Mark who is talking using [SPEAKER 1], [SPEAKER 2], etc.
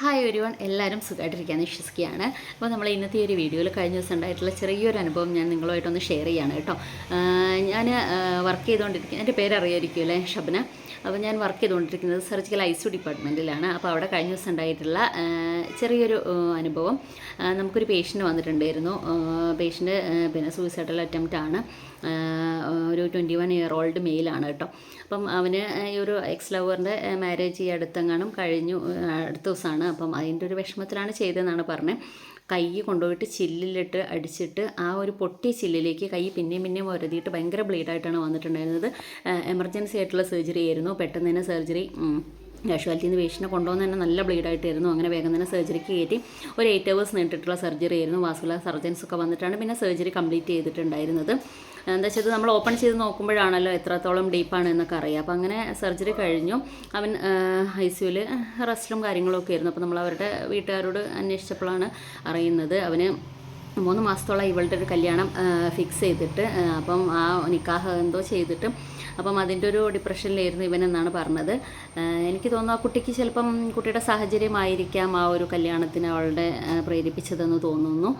[SPEAKER 1] Hi ഒരു one എല്ലാവരും സുഖമായിട്ടിരിക്കാമെന്ന് വിശ്വസിക്കുകയാണ്. അപ്പോൾ നമ്മൾ ഇന്നത്തെ ഒരു വീഡിയോയിൽ കഴിഞ്ഞ ദിവസം ഉണ്ടായിട്ടുള്ള ചെറിയൊരു അനുഭവം ഞാൻ നിങ്ങളുമായിട്ടൊന്ന് ഷെയർ ചെയ്യാണ് കേട്ടോ. ഞാൻ വർക്ക് ചെയ്തുകൊണ്ടിരിക്കുന്നത് എന്റെ പേര് അറിയായിരിക്കും അല്ലേ ഷബന. അപ്പോൾ ഞാൻ വർക്ക് ചെയ്തുകൊണ്ടിരിക്കുന്നത് സർജിക്കൽ ഐ സി ഡിപ്പാർട്ട്മെന്റിലാണ് അപ്പോൾ അവിടെ കഴിഞ്ഞ ദിവസം ഉണ്ടായിട്ടുള്ള ചെറിയൊരു അനുഭവം. നമുക്കൊരു പേഷ്യന്റ് വന്നിട്ടുണ്ടായിരുന്നു. പേഷ്യന്റ് പിന്നെ സൂയിസൈഡൽ അറ്റംപ്റ്റ് ആണ്. ഒരു ട്വന്റി വൺ ഇയർ ഓൾഡ് മെയിലാണ് കേട്ടോ. അപ്പം അവന് ഈ ഒരു എക്സ് ലവറിന്റെ മാരേജ് ഈ അടുത്തെങ്ങാനും കഴിഞ്ഞു അടുത്ത ദിവസമാണ് അപ്പം അതിന്റെ ഒരു വിഷമത്തിലാണ് ചെയ്തതെന്നാണ് പറഞ്ഞത്. കൈ കൊണ്ടുപോയിട്ട് ചില്ലിലിട്ട് അടിച്ചിട്ട് ആ ഒരു പൊട്ടിയ ചില്ലിലേക്ക് കൈ പിന്നെയും പിന്നെയും ഒരതിയിട്ട് ഭയങ്കര ബ്ലീഡായിട്ടാണ് വന്നിട്ടുണ്ടായിരുന്നത്. എമർജൻസി ആയിട്ടുള്ള സർജറി ആയിരുന്നു. പെട്ടെന്ന് തന്നെ സർജറി കാഷ്വാലിറ്റിയിൽ നിന്ന് പേഷ്യനെ കൊണ്ടുവന്ന് തന്നെ നല്ല ബ്ലീഡായിട്ടായിരുന്നു. അങ്ങനെ വേഗം തന്നെ സർജറിക്ക് കയറ്റി. ഒരു എയ്റ്റ് ഹവേഴ്സ് നീണ്ടിട്ടുള്ള സർജറി ആയിരുന്നു. വാസ്കുലർ സർജൻസ് ഒക്കെ വന്നിട്ടാണ് പിന്നെ സർജറി കംപ്ലീറ്റ് ചെയ്തിട്ടുണ്ടായിരുന്നത്. എന്താ വെച്ചാൽ നമ്മൾ ഓപ്പൺ ചെയ്ത് നോക്കുമ്പോഴാണല്ലോ എത്രത്തോളം ഡീപ്പാണ് എന്നൊക്കെ അറിയാം. അപ്പോൾ അങ്ങനെ സർജറി കഴിഞ്ഞു. അവൻ ഐ സിയുവിൽ റെസ്റ്റും കാര്യങ്ങളൊക്കെ ആയിരുന്നു. അപ്പോൾ നമ്മൾ അവരുടെ വീട്ടുകാരോട് അന്വേഷിച്ചപ്പോഴാണ് അറിയുന്നത്. അവന് മൂന്ന് മാസത്തോളം ഇവളുടെ ഒരു കല്യാണം ഫിക്സ് ചെയ്തിട്ട് അപ്പം ആ നിക്കാഹ് എന്തോ ചെയ്തിട്ട് അപ്പം അതിന്റെ ഒരു ഡിപ്രഷനിലായിരുന്നു ഇവനെന്നാണ് പറഞ്ഞത്. എനിക്ക് തോന്നുന്നു ആ കുട്ടിക്ക് ചിലപ്പം കുട്ടിയുടെ സാഹചര്യമായിരിക്കാം ആ ഒരു കല്യാണത്തിന് അവളുടെ പ്രേരിപ്പിച്ചതെന്ന് തോന്നുന്നു.